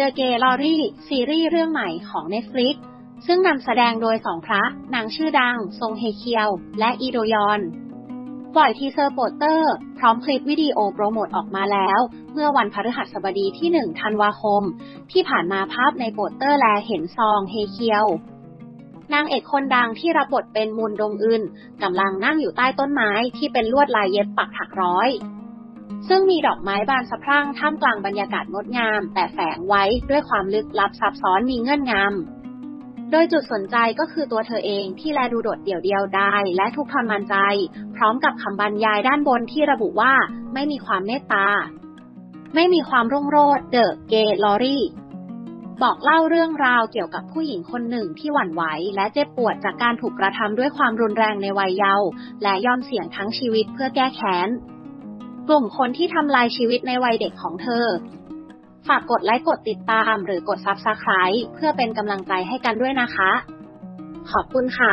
The Gay l o r y ซีรีส์เรื่องใหม่ของ Netflix ซึ่งนำแสดงโดยสองพระนางชื่อดังซงเฮเคียว และอีโดยอน ปล่อยทีเซอร์โปสเตอร์ พร้อมคลิปวิดีโอโปรโมทออกมาแล้ว เมื่อวันพฤหัสบดีที่ 1 ธันวาคม ที่ผ่านมาภาพในโปสเตอร์แลเห็นซองเฮเคียวนางเอกคนดังที่รับบทเป็นมูลดงอึนกำลังนั่งอยู่ใต้ต้นไม้ที่เป็นลวดลายเย็บปักถักร้อย ซึ่งมีดอกไม้บานสะพรั่งท่ามกลางบรรยากาศงดงาม แต่แฝงไว้ด้วยความลึกลับซับซ้อนมีเงื่อนงำ โดยจุดสนใจก็คือตัวเธอเองที่แลดูโดดเดี่ยวเดียวดายและทุกข์ทรมานใจ พร้อมกับคำบรรยายด้านบนที่ระบุว่าไม่มีความเมตตา ไม่มีความรุ่งโรจน์เดอะเกย์ลอรี่บอกเล่าเรื่องราวเกี่ยวกับผู้หญิงคนหนึ่งที่หวั่นไหว และเจ็บปวดจากการถูกกระทำด้วยความรุนแรงในวัยเยาว์และยอมเสี่ยงทั้งชีวิตเพื่อแก้แค้น กลุ่มคนที่ทำลายชีวิตในวัยเด็กของเธอ ฝากกดไลค์กดติดตามหรือกดซับสไคร b e เพื่อเป็นกำลังใจให้กันด้วยนะคะ ขอบคุณค่ะ